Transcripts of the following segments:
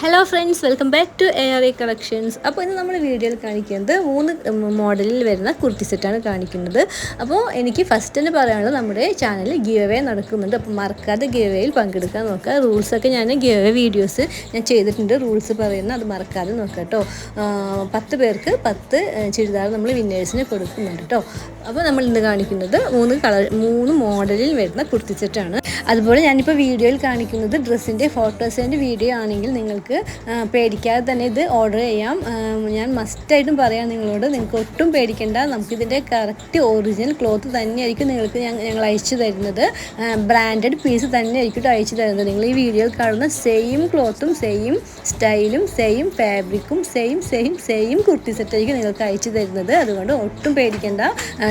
Hello friends welcome back to A R A collections അപ്പോൾ ഇന്ന് നമ്മൾ വീഡിയോയിൽ കാണിക്കുന്നത് മൂന്ന് മോഡലിൽ വരുന്ന കുർത്തി സെറ്റാണ് കാണിക്കുന്നത്. അപ്പോൾ എനിക്ക് ഫസ്റ്റ് തന്നെ പറയാനുള്ളത് നമ്മുടെ ചാനൽ ഗീവ് അവേ നടക്കുന്നുണ്ട്. അപ്പോൾ മറക്കാതെ ഗീവ് അവേയിൽ പങ്കെടുക്കാൻ നോക്കുക. റൂൾസൊക്കെ ഞാൻ ഗീവ് അവേ വീഡിയോസ് ഞാൻ ചെയ്തിട്ടുണ്ട്. റൂൾസ് പറയുന്ന അത് മറക്കാതെ നോക്കുക കേട്ടോ. പത്ത് പേർക്ക് പത്ത് ചുരിദാർ നമ്മൾ വിന്നേഴ്സിന് കൊടുക്കുന്നുണ്ട് കേട്ടോ. അപ്പോൾ നമ്മൾ ഇന്ന് കാണിക്കുന്നത് മൂന്ന് കളർ മൂന്ന് മോഡലിൽ വരുന്ന കുർത്തി സെറ്റാണ് അതുപോലെ ഞാനിപ്പോൾ വീഡിയോയിൽ കാണിക്കുന്നത് ഡ്രസ്സിന്റെ ഫോട്ടോസിന്റെ വീഡിയോ ആണെങ്കിൽ നിങ്ങൾക്ക് പേടിക്കാതെ തന്നെ ഇത് ഓർഡർ ചെയ്യാം. ഞാൻ മസ്റ്റായിട്ടും പറയാം നിങ്ങളോട് നിങ്ങൾക്ക് ഒട്ടും പേടിക്കേണ്ട. നമുക്കിതിന്റെ കറക്റ്റ് ഒറിജിനൽ ക്ലോത്ത് തന്നെയായിരിക്കും നിങ്ങൾക്ക് ഞങ്ങൾ അയച്ചു തരുന്നത്. ബ്രാൻഡഡ് പീസ് തന്നെയായിരിക്കും അയച്ചു തരുന്നത്. നിങ്ങൾ ഈ വീഡിയോയിൽ കാണുന്ന സെയിം ക്ലോത്തും സെയിം സ്റ്റൈലും സെയിം ഫാബ്രിക്കും സെയിം സെയിം സെയിം കുർത്തി സെറ്റായിരിക്കും നിങ്ങൾക്ക് അയച്ചു തരുന്നത്. അതുകൊണ്ട് ഒട്ടും പേടിക്കേണ്ട.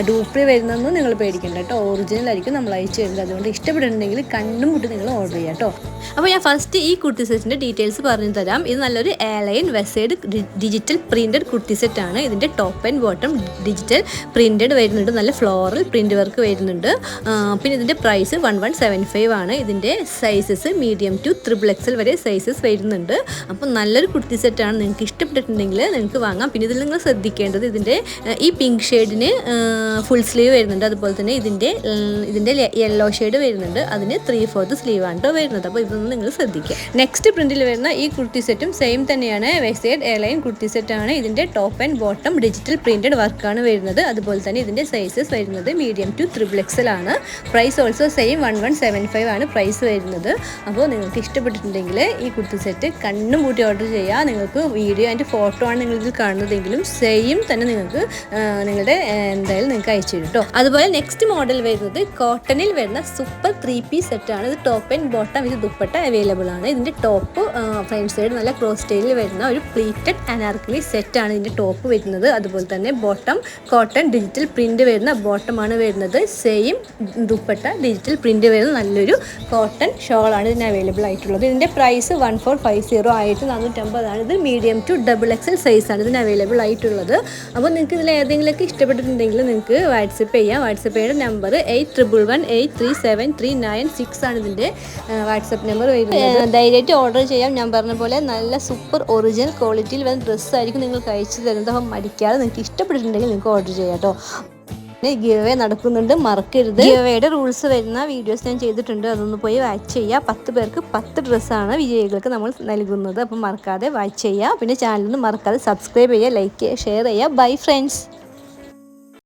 ഡൂപ്ലി വരുന്നൊന്നും നിങ്ങൾ പേടിക്കേണ്ട കേട്ടോ. ഒറിജിനൽ ആയിരിക്കും നമ്മൾ അയച്ചു തരുന്നത്. അതുകൊണ്ട് ഇഷ്ടപ്പെടുന്നുണ്ടെങ്കിൽ കണ്ണും കൂട്ടി നിങ്ങൾ ഓർഡർ ചെയ്യാം കേട്ടോ. അപ്പോൾ ഞാൻ ഫസ്റ്റ് ഈ കുർത്തി സെറ്റിന്റെ ഡീറ്റെയിൽസ് പറഞ്ഞു തരാം. ഇത് നല്ലൊരു എയർലൈൻ വെസൈഡ് ഡിജിറ്റൽ പ്രിന്റഡ് കുർത്തി സെറ്റ് ആണ്. ഇതിന്റെ top and bottom digital printed വരുന്നുണ്ട്. നല്ല ഫ്ലോറൽ പ്രിന്റ് വർക്ക് വരുന്നുണ്ട്. പിന്നെ ഇതിന്റെ price one one seven five ആണ്. ഇതിന്റെ sizes medium to triple XL വരെ സൈസസ് വരുന്നുണ്ട്. അപ്പോൾ നല്ലൊരു കുർത്തി സെറ്റാണ് നിങ്ങൾക്ക് ഇഷ്ടപ്പെട്ടിട്ടുണ്ടെങ്കിൽ നിങ്ങൾക്ക് വാങ്ങാം. പിന്നെ ഇതിൽ നിങ്ങൾ ശ്രദ്ധിക്കേണ്ടത് ഇതിന്റെ ഈ പിങ്ക് ഷെയ്ഡിന് ഫുൾ സ്ലീവ് വരുന്നുണ്ട്. അതുപോലെ തന്നെ ഇതിന്റെ ഇതിന്റെ യെല്ലോ ഷെയ്ഡ് വരുന്നുണ്ട്. അതിന് ത്രീ ഫോർത്ത് സ്ലീവ് ആണ് വരുന്നത്. അപ്പോൾ ഇതൊന്നും നിങ്ങൾ ശ്രദ്ധിക്കുക. നെക്സ്റ്റ് പ്രിന്റിൽ വരുന്ന ഈ കുർത്തി സെറ്റും സെയിം തന്നെയാണ്. വെസൈഡ് എയർലൈൻ കുർത്തി സെറ്റാണ് ഇതിന്റെ top and bottom digital printed വർക്കാണ് വരുന്നത്. അതുപോലെ തന്നെ ഇതിന്റെ സൈസസ് വരുന്നത് മീഡിയം ടു ത്രിബിൾ എക്സൽ ആണ്. Price also same one one seven five ആണ് പ്രൈസ് വരുന്നത്. അപ്പോൾ നിങ്ങൾക്ക് ഇഷ്ടപ്പെട്ടിട്ടുണ്ടെങ്കിൽ ഈ കുർത്തി സെറ്റ് കണ്ണും കൂട്ടി ഓർഡർ ചെയ്യുക. നിങ്ങൾക്ക് വീഡിയോ അതിന്റെ ഫോട്ടോ ആണ് നിങ്ങൾ ഇതിൽ കാണുന്നതെങ്കിലും സെയിം തന്നെ നിങ്ങൾക്ക് നിങ്ങളുടെ എന്തായാലും നിങ്ങൾക്ക് അയച്ചു തരും കേട്ടോ അതുപോലെ നെക്സ്റ്റ് മോഡൽ വരുന്നത് കോട്ടണിൽ വരുന്ന സൂപ്പർ ത്രീ പീസ് സെറ്റാണ് ഇത് ടോപ്പ് ആൻഡ് ബോട്ടം ഇത് ദുപ്പട്ട അവൈലബിൾ ആണ്. ഇതിന്റെ ടോപ്പ് സൈഡ് നല്ല ക്രോസ് സ്റ്റൈലിൽ വരുന്ന ഒരു പ്ലീറ്റഡ് അനാർക്കലി സെറ്റാണ് ഇതിന്റെ ടോപ്പ് വരുന്നത്. അതുപോലെ തന്നെ ബോട്ടം കോട്ടൺ ഡിജിറ്റൽ പ്രിന്റ് വരുന്ന ബോട്ടമാണ് വരുന്നത്. സെയിം ദുപ്പട്ട ഡിജിറ്റൽ പ്രിന്റ് വരുന്ന നല്ലൊരു കോട്ടൺ ഷോളാണ് ഇതിന് അവൈലബിൾ ആയിട്ടുള്ളത്. ഇതിന്റെ price one four five zero ആയിട്ട് നാനൂറ്റമ്പതാണ് ഇത് മീഡിയം ടു ഡബിൾ എക്സൽ സൈസാണ് ഇതിന് അവൈലബിൾ ആയിട്ടുള്ളത്. അപ്പോൾ നിങ്ങൾക്ക് ഇതിൽ ഏതെങ്കിലുമൊക്കെ ഇഷ്ടപ്പെട്ടിട്ടുണ്ടെങ്കിൽ നിങ്ങൾക്ക് വാട്സപ്പ് ചെയ്യാം. വാട്സപ്പ് ചെയ്യേണ്ട number eight triple one eight three seven three nine six ആണ് ഇതിന്റെ വാട്സപ്പ് നമ്പർ വരുന്നത്. ധൈര്യമായിട്ട് ഓർഡർ ചെയ്യാം. ഞാൻ പറഞ്ഞ പോലെ നല്ല സൂപ്പർ ഒറിജിനൽ ക്വാളിറ്റിയിൽ വരുന്ന ഡ്രസ്സായിരിക്കും നിങ്ങൾക്ക് അയച്ചു തരുന്നത്. അപ്പം മടിക്കാതെ നിങ്ങൾക്ക് ഇഷ്ടപ്പെട്ടിട്ടുണ്ടെങ്കിൽ നിങ്ങൾക്ക് ഓർഡർ ചെയ്യാം കേട്ടോ. ഗിവ് നടക്കുന്നുണ്ട്. മറക്കരുത്. ഗിവയുടെ റൂൾസ് വരുന്ന വീഡിയോസ് ഞാൻ ചെയ്തിട്ടുണ്ട്. അതൊന്ന് പോയി വാച്ച് ചെയ്യുക. പത്ത് പേർക്ക് പത്ത് ഡ്രസ്സാണ് വിജയികൾക്ക് നമ്മൾ നൽകുന്നത്. അപ്പം മറക്കാതെ വാച്ച് ചെയ്യുക. പിന്നെ ചാനലൊന്നും മറക്കാതെ സബ്സ്ക്രൈബ് ചെയ്യുക ലൈക്ക് ചെയ്യുക ഷെയർ ചെയ്യുക. Bye friends